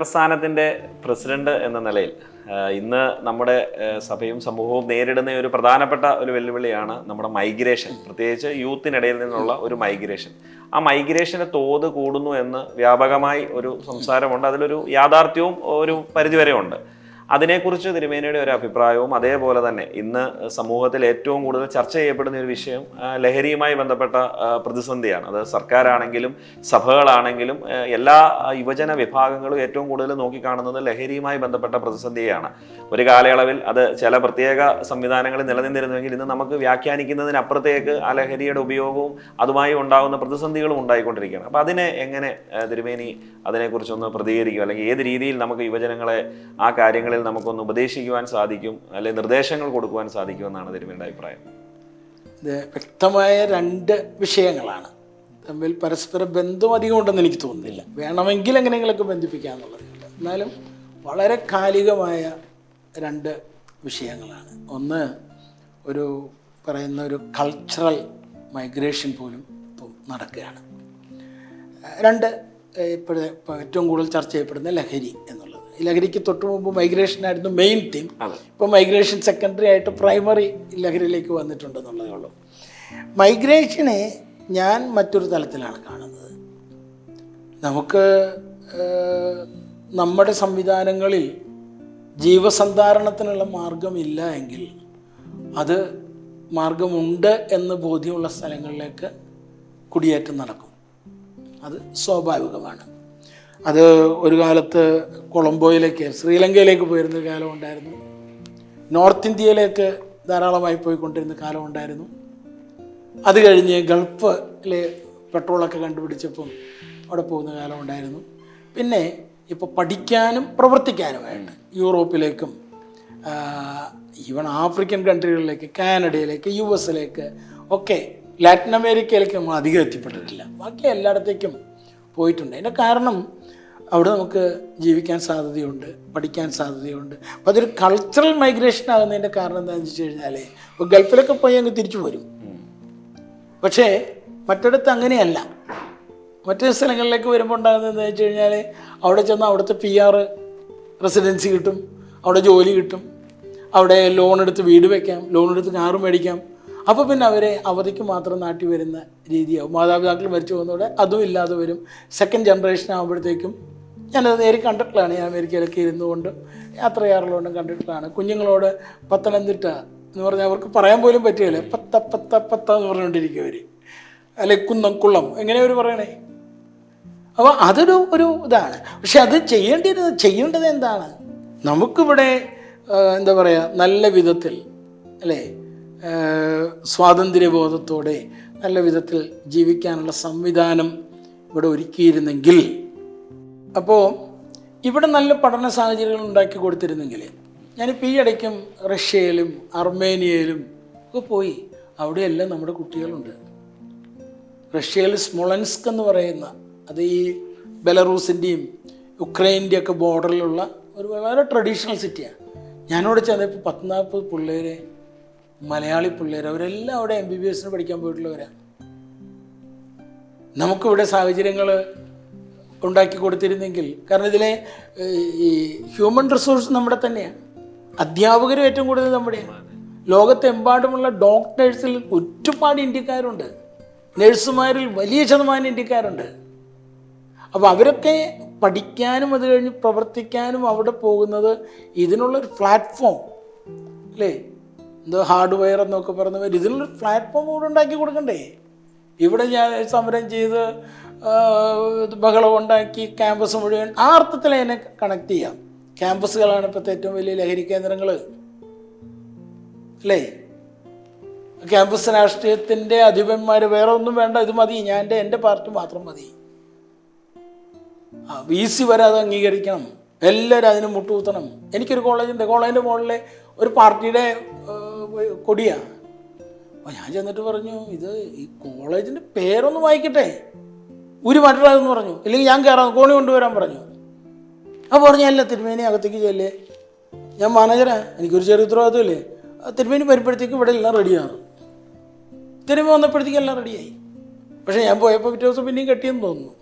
പ്രസ്ഥാനത്തിന്റെ പ്രസിഡന്റ് എന്ന നിലയിൽ ഇന്ന് നമ്മുടെ സഭയും സമൂഹവും നേരിടുന്ന ഒരു പ്രധാനപ്പെട്ട ഒരു വെല്ലുവിളിയാണ് നമ്മുടെ മൈഗ്രേഷൻ പ്രത്യേകിച്ച് യൂത്തിനിടയിൽ നിന്നുള്ള ഒരു മൈഗ്രേഷൻ. ആ മൈഗ്രേഷന്റെ തോത് കൂടുന്നു എന്ന് വ്യാപകമായി ഒരു സംസാരമുണ്ട്. അതിലൊരു യാഥാർത്ഥ്യവും ഒരു പരിധിവരെ ഉണ്ട് അതിനെക്കുറിച്ച് തിരുമേനയുടെ ഒരു അഭിപ്രായവും അതേപോലെ തന്നെ ഇന്ന് സമൂഹത്തിൽ ഏറ്റവും കൂടുതൽ ചർച്ച ചെയ്യപ്പെടുന്ന ഒരു വിഷയം ലഹരിയുമായി ബന്ധപ്പെട്ട പ്രതിസന്ധിയാണ്. അത് സർക്കാരാണെങ്കിലും സഭകളാണെങ്കിലും എല്ലാ യുവജന വിഭാഗങ്ങളും ഏറ്റവും കൂടുതൽ നോക്കിക്കാണുന്നത് ലഹരിയുമായി ബന്ധപ്പെട്ട പ്രതിസന്ധിയാണ്. ഒരു കാലയളവിൽ അത് ചില പ്രത്യേക സംവിധാനങ്ങളിൽ നിലനിന്നിരുന്നുവെങ്കിൽ ഇന്ന് നമുക്ക് വ്യാഖ്യാനിക്കുന്നതിനപ്പുറത്തേക്ക് ആ ലഹരിയുടെ ഉപയോഗവും അതുമായി ഉണ്ടാകുന്ന പ്രതിസന്ധികളും ഉണ്ടായിക്കൊണ്ടിരിക്കുകയാണ്. അപ്പോൾ അതിനെ എങ്ങനെ തിരുമേനി അതിനെക്കുറിച്ചൊന്ന് പ്രതികരിക്കും അല്ലെങ്കിൽ ഏത് രീതിയിൽ നമുക്ക് യുവജനങ്ങളെ ആ കാര്യങ്ങളിൽ നമുക്കൊന്ന് ഉപദേശിക്കുവാൻ സാധിക്കും അല്ലെങ്കിൽ നിർദ്ദേശങ്ങൾ കൊടുക്കുവാൻ സാധിക്കുമെന്നാണ് തിരുമേന്റെ അഭിപ്രായം. വ്യക്തമായ രണ്ട് വിഷയങ്ങളാണ്. തമ്മിൽ പരസ്പര ബന്ധം അധികം ഉണ്ടെന്ന് എനിക്ക് തോന്നുന്നില്ല. വേണമെങ്കിൽ എങ്ങനെയെങ്കിലൊക്കെ ബന്ധിപ്പിക്കാമെന്നുള്ളത് എന്നാലും വളരെ കാലികമായ രണ്ട് വിഷയങ്ങളാണ്. ഒന്ന് ഒരു പറയുന്ന ഒരു കൾച്ചറൽ മൈഗ്രേഷൻ പോലും ഇപ്പം നടക്കുകയാണ്. രണ്ട് ഇപ്പോഴത്തെ ഏറ്റവും കൂടുതൽ ചർച്ച ചെയ്യപ്പെടുന്ന ലഹരി എന്നുള്ളത്. ലഹരിക്ക് തൊട്ടു മുമ്പ് മൈഗ്രേഷൻ ആയിരുന്നു മെയിൻ തീം ഇപ്പൊ ഇപ്പോൾ മൈഗ്രേഷൻ സെക്കൻഡറി ആയിട്ട് പ്രൈമറി ലഹരിയിലേക്ക് വന്നിട്ടുണ്ടെന്നുള്ളതേ ഉള്ളൂ. മൈഗ്രേഷനെ ഞാൻ മറ്റൊരു തലത്തിലാണ് കാണുന്നത്. നമുക്ക് നമ്മുടെ സംവിധാനങ്ങളിൽ ജീവസന്ധാരണത്തിനുള്ള മാർഗമില്ല എങ്കിൽ അത് മാർഗമുണ്ട് എന്ന് ബോധ്യമുള്ള സ്ഥലങ്ങളിലേക്ക് കുടിയേറ്റം നടക്കും. അത് സ്വാഭാവികമാണ്. അത് ഒരു കാലത്ത് കൊളംബോയിലേക്ക് ശ്രീലങ്കയിലേക്ക് പോയിരുന്ന കാലം ഉണ്ടായിരുന്നു. നോർത്ത് ഇന്ത്യയിലേക്ക് ധാരാളമായി പോയിക്കൊണ്ടിരുന്ന കാലം ഉണ്ടായിരുന്നു. അത് കഴിഞ്ഞ് ഗൾഫിൽ പെട്രോളൊക്കെ കണ്ടുപിടിച്ചപ്പം അവിടെ പോകുന്ന കാലം ഉണ്ടായിരുന്നു. പിന്നെ ഇപ്പോൾ പഠിക്കാനും പ്രവർത്തിക്കാനുമായിട്ട് യൂറോപ്പിലേക്കും ഈവൺ ആഫ്രിക്കൻ കൺട്രികളിലേക്ക് കാനഡയിലേക്ക് യു എസിലേക്ക് ഒക്കെ ലാറ്റിൻ അമേരിക്കയിലേക്ക് നമ്മൾ അധികം എത്തിപ്പെട്ടിട്ടില്ല. ബാക്കി എല്ലായിടത്തേക്കും പോയിട്ടുണ്ട്. അതിന്റെ കാരണം അവിടെ നമുക്ക് ജീവിക്കാൻ സാധ്യതയുണ്ട് പഠിക്കാൻ സാധ്യതയുണ്ട്. അപ്പോൾ അതൊരു കൾച്ചറൽ മൈഗ്രേഷൻ ആകുന്നതിന്റെ കാരണം എന്താണെന്ന് വെച്ച് കഴിഞ്ഞാൽ ഇപ്പോൾ ഗൾഫിലൊക്കെ പോയി അങ്ങ് തിരിച്ചു വരും പക്ഷേ മറ്റിടത്ത് അങ്ങനെയല്ല. മറ്റു സ്ഥലങ്ങളിലേക്ക് വരുമ്പോൾ ഉണ്ടാകുന്നത് എന്താ വെച്ച് കഴിഞ്ഞാൽ അവിടെ ചെന്ന് അവിടുത്തെ പി ആർ റെസിഡൻസി കിട്ടും അവിടെ ജോലി കിട്ടും അവിടെ ലോൺ എടുത്ത് വീട് വെക്കാം ലോൺ എടുത്ത് കാറ് മേടിക്കാം. അപ്പോൾ പിന്നെ അവരെ അവധിക്ക് മാത്രം നാട്ടിൽ വരുന്ന രീതിയാവും. മാതാപിതാക്കൾ മരിച്ചു പോകുന്നതോടെ അതും ഇല്ലാതെ വരും. സെക്കൻഡ് ജനറേഷൻ ആകുമ്പോഴത്തേക്കും ഞാനത് നേരി കണ്ടിട്ടുള്ളതാണ്. ഞാൻ അമേരിക്കയിലൊക്കെ ഇരുന്നു കൊണ്ട് യാത്ര ചെയ്യാറുള്ളതുകൊണ്ടും കണ്ടിട്ടുള്ളതാണ്. കുഞ്ഞുങ്ങളോട് പത്തനംതിട്ട എന്ന് പറഞ്ഞാൽ അവർക്ക് പറയാൻ പോലും പറ്റുകയില്ല. പത്ത പത്ത പത്ത എന്ന് പറഞ്ഞുകൊണ്ടിരിക്കും അവർ അല്ലെ കുന്നം കുള്ളം എങ്ങനെ അവർ പറയണേ? അപ്പോൾ അതൊരു ഒരു ഇതാണ്. പക്ഷെ അത് ചെയ്യേണ്ടത് ചെയ്യേണ്ടത് എന്താണ്? നമുക്കിവിടെ എന്താ പറയുക നല്ല വിധത്തിൽ അല്ലേ സ്വാതന്ത്ര്യബോധത്തോടെ നല്ല വിധത്തിൽ ജീവിക്കാനുള്ള സംവിധാനം ഇവിടെ ഒരുക്കിയിരുന്നെങ്കിൽ അപ്പോൾ ഇവിടെ നല്ല പഠന സാഹചര്യങ്ങൾ ഉണ്ടാക്കി കൊടുത്തിരുന്നെങ്കിൽ ഞാനിപ്പോൾ ഈ ഇടയ്ക്കും റഷ്യയിലും അർമേനിയയിലും ഒക്കെ പോയി. അവിടെയെല്ലാം നമ്മുടെ കുട്ടികളുണ്ട്. റഷ്യയിൽ സ്മൊളൻസ്ക് എന്ന് പറയുന്ന അത് ഈ ബെലറൂസിന്റെയും യുക്രൈന്റെയും ഒക്കെ ബോർഡറിലുള്ള ഒരു വളരെ ട്രഡീഷണൽ സിറ്റിയാണ് ഞാനവിടെ ചെന്നപ്പോൾ പത്ത് നാൽപ്പത് പിള്ളേർ മലയാളി പിള്ളേർ അവരെല്ലാം അവിടെ എം ബി ബി എസിന് പഠിക്കാൻ പോയിട്ടുള്ളവരാണ് നമുക്കിവിടെ സാഹചര്യങ്ങൾ ഉണ്ടാക്കി കൊടുത്തിരുന്നെങ്കിൽ കാരണം ഇതിലെ ഈ ഹ്യൂമൻ റിസോഴ്സ് നമ്മുടെ തന്നെയാണ്. അധ്യാപകരും ഏറ്റവും കൂടുതൽ നമ്മുടെയാണ്. ലോകത്തെമ്പാടുമുള്ള ഡോക്ടേഴ്സിൽ ഒരുപാട് ഇന്ത്യക്കാരുണ്ട്. നഴ്സുമാരിൽ വലിയ ശതമാനം ഇന്ത്യക്കാരുണ്ട്. അപ്പോൾ അവരൊക്കെ പഠിക്കാനും അത് കഴിഞ്ഞ് പ്രവർത്തിക്കാനും അവിടെ പോകുന്നത് ഇതിനുള്ളൊരു പ്ലാറ്റ്ഫോം അല്ലേ? എന്തോ ഹാർഡ്വെയർ എന്നൊക്കെ പറഞ്ഞവർ ഇതിനുള്ളൊരു പ്ലാറ്റ്ഫോം കൂടെ ഉണ്ടാക്കി കൊടുക്കണ്ടേ? ഇവിടെ ഞാൻ സമരം ചെയ്ത് ബഹളം ഉണ്ടാക്കി ക്യാമ്പസ് മുഴുവൻ. ആ അർത്ഥത്തിൽ അതിനെ കണക്ട് ചെയ്യാം. ക്യാമ്പസുകളാണ് ഇപ്പോഴത്തെ ഏറ്റവും വലിയ ലഹരി കേന്ദ്രങ്ങൾ അല്ലേ? ക്യാമ്പസ് രാഷ്ട്രീയത്തിന്റെ അധിപന്മാർ വേറെ ഒന്നും വേണ്ട ഇത് മതി. ഞാൻ എന്റെ എന്റെ പാർട്ടി മാത്രം മതി. ആ വി സി വരെ അത് അംഗീകരിക്കണം. എല്ലാവരും അതിന് മുട്ടുകുത്തണം. എനിക്കൊരു കോളേജുണ്ട്. കോളേജിന്റെ മുകളിലെ ഒരു പാർട്ടിയുടെ കൊടിയാണ് അപ്പോൾ ഞാൻ ചെന്നിട്ട് പറഞ്ഞു ഇത് ഈ കോളേജിന്റെ പേരൊന്ന് വായിക്കട്ടെ. ഒരു മറ്റൊരാളെന്ന് പറഞ്ഞു. ഇല്ലെങ്കിൽ ഞാൻ കയറാം കോണി കൊണ്ടുവരാൻ പറഞ്ഞു. അപ്പോൾ പറഞ്ഞു അല്ല തിരുമേനി അകത്തേക്ക് ചെല്ലേ. ഞാൻ മാനേജരാ എനിക്കൊരു ചെറിയ ഉത്തരവാദിത്വമില്ലേ? തിരുമേനി വരുമ്പോഴത്തേക്ക് ഇവിടെ എല്ലാം റെഡിയാണ്. തിരുമേനി വന്നപ്പോഴത്തേക്ക് എല്ലാം റെഡിയായി. പക്ഷേ ഞാൻ പോയപ്പോൾ പിറ്റേ ദിവസം പിന്നെയും കെട്ടിയെന്ന് തോന്നുന്നു.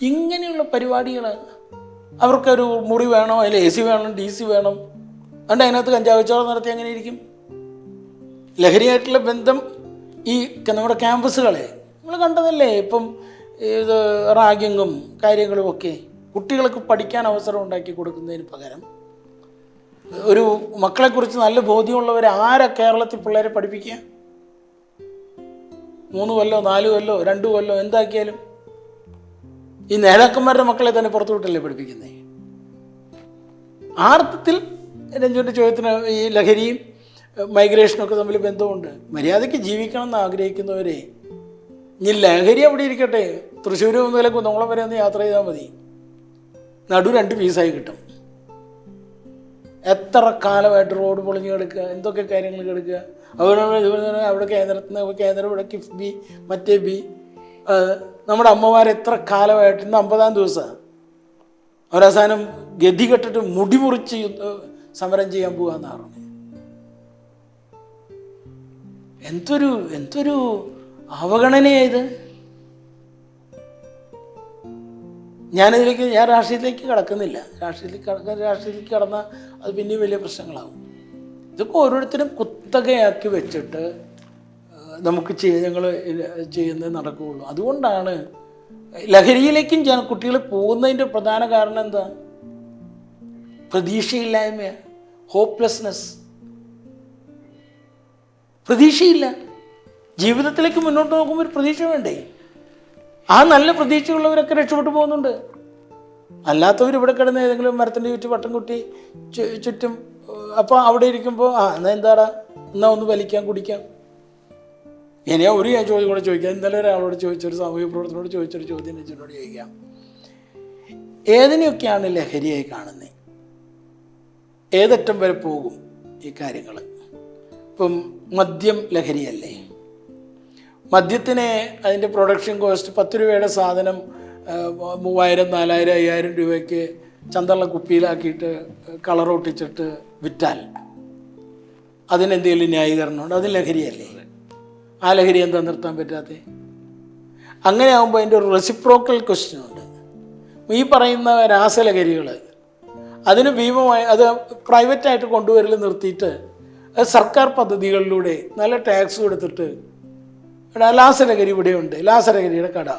ഇങ്ങനെയുള്ള പരിപാടികൾ അവർക്കൊരു മുറി വേണം അതിൽ എ സി വേണം ഡി സി വേണം. അതുകൊണ്ട് അതിനകത്ത് കഞ്ചാവ് കച്ചവടം നടത്തി അങ്ങനെ ഇരിക്കും. ലഹരിയായിട്ടുള്ള ബന്ധം ഈ നമ്മുടെ ക്യാമ്പസുകളെ നമ്മൾ കണ്ടതല്ലേ? ഇപ്പം ഇത് റാഗിങ്ങും കാര്യങ്ങളും ഒക്കെ കുട്ടികൾക്ക് പഠിക്കാൻ അവസരം ഉണ്ടാക്കി കൊടുക്കുന്നതിന് പകരം ഒരു മക്കളെക്കുറിച്ച് നല്ല ബോധ്യമുള്ളവർ ആരാ കേരളത്തിൽ പിള്ളേരെ പഠിപ്പിക്കുക? മൂന്ന് കൊല്ലോ നാല് കൊല്ലോ രണ്ട് കൊല്ലോ എന്താക്കിയാലും ഈ നേതാക്കന്മാരുടെ മക്കളെ തന്നെ പുറത്തു വിട്ടല്ലേ പഠിപ്പിക്കുന്നത് ആ അർത്ഥത്തിൽ രഞ്ജുവിന്റെ ചോദ്യത്തിന് ഈ ലഹരിയും മൈഗ്രേഷനും ഒക്കെ തമ്മിൽ ബന്ധമുണ്ട്. മര്യാദയ്ക്ക് ജീവിക്കണം എന്ന് ആഗ്രഹിക്കുന്നവരെ ഇനി ലഹരി അവിടെ ഇരിക്കട്ടെ. തൃശ്ശൂർ മുതലേ കുന്നംകുളം വരെ ഒന്ന് യാത്ര ചെയ്താൽ മതി. നടു രണ്ട് പീസായി കിട്ടും. എത്ര കാലമായിട്ട് റോഡ് പൊളിഞ്ഞ് കിടക്കുക എന്തൊക്കെ കാര്യങ്ങൾ കിടക്കുക. അവിടെ അവിടെ കേന്ദ്രത്തിന് കേന്ദ്രം ഇവിടെ കിഫ്ബി മറ്റേ ബി. നമ്മുടെ അമ്മമാർ എത്ര കാലമായിട്ട് ഇന്ന് അമ്പതാം ദിവസമാണ് അവരവസാനം ഗതി കെട്ടിട്ട് മുടി മുറിച്ച് സമരം ചെയ്യാൻ പറഞ്ഞത് എന്തൊരു എന്തൊരു അവഗണനയായത് ഞാനിതിലേക്ക് ഞാൻ രാഷ്ട്രീയത്തിലേക്ക് കടക്കുന്നില്ല. രാഷ്ട്രീയത്തിലേക്ക് കടക്കാൻ രാഷ്ട്രീയത്തിലേക്ക് കടന്നാൽ അത് പിന്നെയും വലിയ പ്രശ്നങ്ങളാവും. ഇതൊക്കെ ഓരോരുത്തരും കുത്തകയാക്കി വെച്ചിട്ട് നമുക്ക് ചെയ്യ ഞങ്ങൾ ചെയ്യുന്നത് നടക്കുകയുള്ളൂ. അതുകൊണ്ടാണ് ലഹരിയിലേക്കും ജന കുട്ടികൾ പോകുന്നതിന്റെ പ്രധാന കാരണം എന്താ? പ്രതീക്ഷയില്ലായ്മ ഹോപ്പ്ലെസ്നെസ് പ്രതീക്ഷയില്ല. ജീവിതത്തിലേക്ക് മുന്നോട്ട് നോക്കുമ്പോൾ ഒരു പ്രതീക്ഷ വേണ്ടേ? ആ നല്ല പ്രതീക്ഷയുള്ളവരൊക്കെ രക്ഷപ്പെട്ടു പോകുന്നുണ്ട്. അല്ലാത്തവർ ഇവിടെ കിടന്ന് ഏതെങ്കിലും മരത്തിന്റെ ചുറ്റും വട്ടം കുട്ടി ചുറ്റും അപ്പോൾ അവിടെ ഇരിക്കുമ്പോൾ ആ എന്നാൽ എന്താടാ? എന്നാ ഒന്ന് വലിക്കാം കുടിക്കാം. ഇനിയാ ഒരു ഞാൻ ചോദ്യം കൂടെ ചോദിക്കാം. ഇന്നലെ ഒരാളോട് ചോദിച്ചൊരു സാമൂഹിക പ്രവർത്തനോട് ചോദിച്ചൊരു ചോദ്യം രഞ്ജനോട് ചോദിക്കാം. ഏതിനെയൊക്കെയാണ് ലഹരിയായി കാണുന്നത് ഏതറ്റം വരെ പോകും ഈ കാര്യങ്ങൾ ഇപ്പം മദ്യം ലഹരിയല്ലേ? മദ്യത്തിന് അതിന്റെ പ്രൊഡക്ഷൻ കോസ്റ്റ് പത്ത് രൂപയുടെ സാധനം മൂവായിരം നാലായിരം അയ്യായിരം രൂപയ്ക്ക് ചന്തള്ള കുപ്പിയിലാക്കിയിട്ട് കളർ ഒട്ടിച്ചിട്ട് വിറ്റാൽ അതിനെന്തെങ്കിലും ന്യായീകരണമുണ്ട്? അത് ലഹരിയല്ലേ? ആ ലഹരി എന്താ നിർത്താൻ പറ്റാത്തത് അങ്ങനെ ആകുമ്പോൾ അതിന്റെ ഒരു റെസിപ്രോക്കൽ ക്വസ്റ്റ്യൻ ഉണ്ട്. ഈ പറയുന്ന രാസലഹരികൾ അതിന് ഭീമമായി അത് പ്രൈവറ്റായിട്ട് കൊണ്ടുവരൽ നിർത്തിയിട്ട് സർക്കാർ പദ്ധതികളിലൂടെ നല്ല ടാക്സ് കൊടുത്തിട്ട് എടാ ലാസരഗരി ഇവിടെയുണ്ട്. ലാസരഗരിയുടെ കട.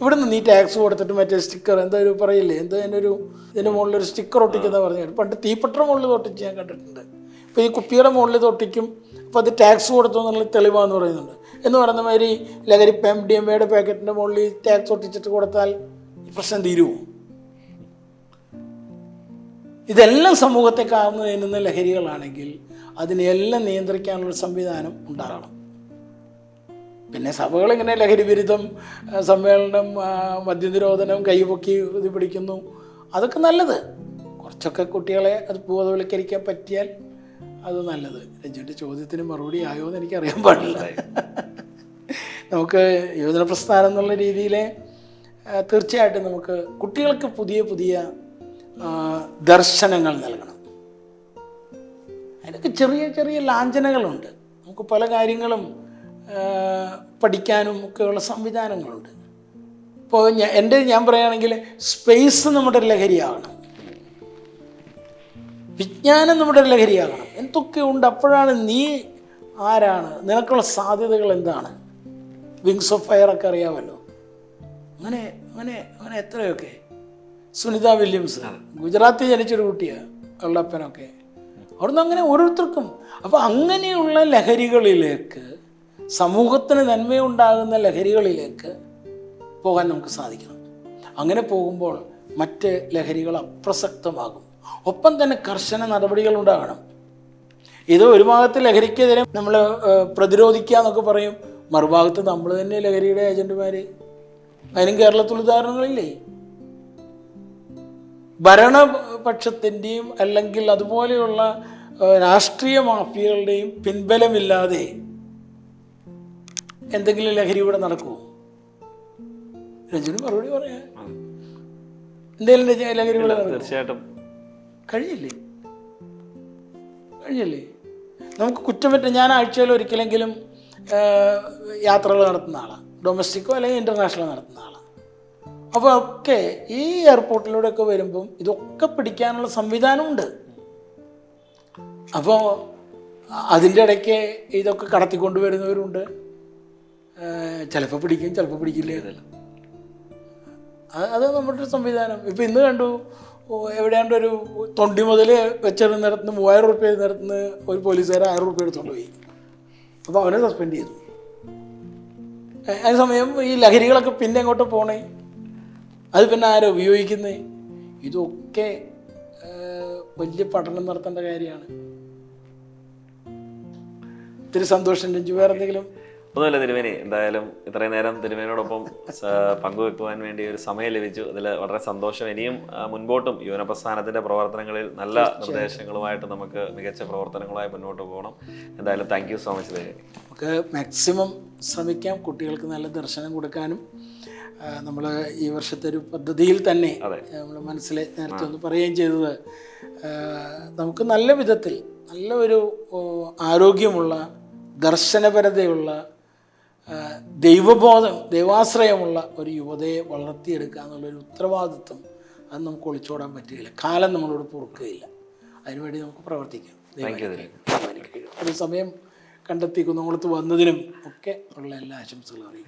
ഇവിടെ നിന്ന് നീ ടാക്സ് കൊടുത്തിട്ട് മറ്റേ സ്റ്റിക്കർ എന്താ ഒരു പറയില്ലേ? എന്താ ഒരു ഇതിന്റെ മുകളിൽ ഒരു സ്റ്റിക്കർ ഒട്ടിക്കുന്ന പറഞ്ഞു പണ്ട് തീപ്പട്ട മുകളിൽ ഒട്ടിച്ച് ഞാൻ കണ്ടിട്ടുണ്ട്. ഇപ്പോൾ ഈ കുപ്പിയുടെ മുകളിൽ തൊട്ടിക്കും അപ്പോൾ അത് ടാക്സ് കൊടുത്തു എന്നുള്ള തെളിവാന്ന് പറയുന്നുണ്ട്. എന്ന് പറയുന്ന മാതിരി ലഹരി എം ഡി എം എയുടെ പാക്കറ്റിന്റെ മുകളിൽ ടാക്സ് ഒട്ടിച്ചിട്ട് കൊടുത്താൽ പ്രശ്നം തീരുമോ ഇതെല്ലാം സമൂഹത്തെ കാർന്നു നേരുന്ന ലഹരികളാണെങ്കിൽ അതിനെല്ലാം നിയന്ത്രിക്കാനുള്ള സംവിധാനം ഉണ്ടാകണം. പിന്നെ സഭകൾ ഇങ്ങനെ ലഹരി വിരുദ്ധം സമ്മേളനം മദ്യനിരോധനം കൈപൊക്കി ഇത് പിടിക്കുന്നു. അതൊക്കെ നല്ലത്. കുറച്ചൊക്കെ കുട്ടികളെ അത് ബോധവൽക്കരിക്കാൻ പറ്റിയാൽ അത് നല്ലത്. രഞ്ജുവിന്റെ ചോദ്യത്തിന് മറുപടി ആയോ എന്ന് എനിക്കറിയാൻ പാടില്ല. നമുക്ക് യുവജന പ്രസ്ഥാനം എന്നുള്ള രീതിയിൽ തീർച്ചയായിട്ടും നമുക്ക് കുട്ടികൾക്ക് പുതിയ പുതിയ ദർശനങ്ങൾ നൽകണം. അതിനൊക്കെ ചെറിയ ചെറിയ ലാഞ്ചനകളുണ്ട്. നമുക്ക് പല കാര്യങ്ങളും പഠിക്കാനും ഒക്കെയുള്ള സംവിധാനങ്ങളുണ്ട്. ഇപ്പോൾ എന്റെ ഞാൻ പറയുകയാണെങ്കിൽ സ്പേസ് നമ്മുടെ ലഹരിയാകണം. വിജ്ഞാനം നമ്മുടെ ലഹരിയാകണം. എന്തൊക്കെ ഉണ്ട് അപ്പോഴാണ് നീ ആരാണ് നിനക്കുള്ള സാധ്യതകൾ എന്താണ്? വിങ്സ് ഓഫ് ഫയർ ഒക്കെ അറിയാമല്ലോ. അങ്ങനെ അങ്ങനെ അങ്ങനെ എത്രയൊക്കെ? സുനിത വില്യംസ് ഗുജറാത്തിൽ ജനിച്ചൊരു കുട്ടിയാണ് ഉള്ളപ്പനൊക്കെ അവിടുന്ന് അങ്ങനെ ഓരോരുത്തർക്കും. അപ്പോൾ അങ്ങനെയുള്ള ലഹരികളിലേക്ക് സമൂഹത്തിന് നന്മയുണ്ടാകുന്ന ലഹരികളിലേക്ക് പോകാൻ നമുക്ക് സാധിക്കണം. അങ്ങനെ പോകുമ്പോൾ മറ്റ് ലഹരികൾ അപ്രസക്തമാകും. ഒപ്പം തന്നെ കർശന നടപടികൾ ഉണ്ടാകണം. ഇത് ഒരു ഭാഗത്ത് ലഹരിക്കെതിരെ നമ്മൾ പ്രതിരോധിക്കുക എന്നൊക്കെ പറയും. മറുഭാഗത്ത് നമ്മൾ തന്നെ ലഹരിയുടെ ഏജന്റുമാർ അതിനും കേരളത്തിൽ ഉദാഹരണങ്ങളില്ലേ? ഭരണപക്ഷത്തിന്റെയും അല്ലെങ്കിൽ അതുപോലെയുള്ള രാഷ്ട്രീയ മാഫിയകളുടെയും പിൻബലമില്ലാതെ എന്തെങ്കിലും ലഹരി ഇവിടെ നടക്കുമോ രഞ്ജന് മറുപടി പറയാ. എന്തെങ്കിലും ലഹരി ഇവിടെ തീർച്ചയായിട്ടും. കഴിഞ്ഞില്ലേ കഴിഞ്ഞില്ലേ നമുക്ക് കുറ്റമറ്റ ഞാൻ ആഴ്ചയിൽ ഒരിക്കലെങ്കിലും യാത്രകൾ നടത്തുന്ന ആളാണ് ഡൊമസ്റ്റിക്കോ അല്ലെങ്കിൽ ഇന്റർനാഷണൽ നടത്തുന്ന ആളാണ് അപ്പോൾ ഒക്കെ ഈ എയർപോർട്ടിലൂടെയൊക്കെ വരുമ്പം ഇതൊക്കെ പിടിക്കാനുള്ള സംവിധാനമുണ്ട്. അപ്പോൾ അതിന്റെ ഇടയ്ക്ക് ഇതൊക്കെ കടത്തിക്കൊണ്ട് വരുന്നവരുണ്ട് ചിലപ്പോൾ പിടിക്കും ചിലപ്പോൾ പിടിക്കില്ല. അത് അത് നമ്മുടെ സംവിധാനം. ഇപ്പം ഇന്ന് കണ്ടു എവിടെയാണ്ട് ഒരു തൊണ്ടി മുതൽ വെച്ചിരുന്നിടത്തുനിന്ന് മൂവായിരം റുപ്യ നിരത്തുനിന്ന് ഒരു പോലീസുകാരൻ ആയിരം റുപ്യ എടുത്തുകൊണ്ട് പോയി. അപ്പോൾ അവനെ സസ്പെൻഡ് ചെയ്തു. അതേസമയം ഈ ലഹരികളൊക്കെ പിന്നെ എങ്ങോട്ട് പോണേ? അത് പിന്നെ ആരോ ഉപയോഗിക്കുന്നേ? ഇതൊക്കെ വലിയ പഠനം നടത്തേണ്ട കാര്യമാണ്. ഇത്തിരി സന്തോഷം രഞ്ജു. വേറെ എന്തെങ്കിലും? ഒന്നുമില്ല തിരുമേനി. എന്തായാലും ഇത്രയും നേരം തിരുമേനോടൊപ്പം പങ്കുവെക്കുവാൻ വേണ്ടി ഒരു സമയം ലഭിച്ചു. അതിൽ വളരെ സന്തോഷം. ഇനിയും മുൻപോട്ടും യുവന പ്രസ്ഥാനത്തിന്റെ പ്രവർത്തനങ്ങളിൽ നല്ല നിർദ്ദേശങ്ങളുമായിട്ട് നമുക്ക് മികച്ച പ്രവർത്തനങ്ങളുമായി മുന്നോട്ട് പോകണം. എന്തായാലും താങ്ക് യു സോ മച്ച് തിരുമേനി. നമുക്ക് മാക്സിമം ശ്രമിക്കാം. കുട്ടികൾക്ക് നല്ല ദർശനം കൊടുക്കാനും. നമ്മൾ ഈ വർഷത്തെ ഒരു പദ്ധതിയിൽ തന്നെ നമ്മൾ മനസ്സിൽ നേരത്തെ ഒന്ന് പറയുകയും ചെയ്തത് നമുക്ക് നല്ല വിധത്തിൽ നല്ല ഒരു ആരോഗ്യമുള്ള ദർശനപരതയുള്ള ദൈവബോധം ദൈവാശ്രയമുള്ള ഒരു യുവതയെ വളർത്തിയെടുക്കുക എന്നുള്ളൊരു ഉത്തരവാദിത്വം അത് നമുക്ക് ഒളിച്ചോടാൻ പറ്റുകയില്ല. കാലം നമ്മളോട് പൊറുക്കുകയില്ല. അതിനുവേണ്ടി നമുക്ക് പ്രവർത്തിക്കാം. ഒരു സമയം കണ്ടെത്തി കുന്നംകുളത്ത് വന്നതിനും ഒക്കെ ഉള്ള എല്ലാ ആശംസകളും അറിയിക്കും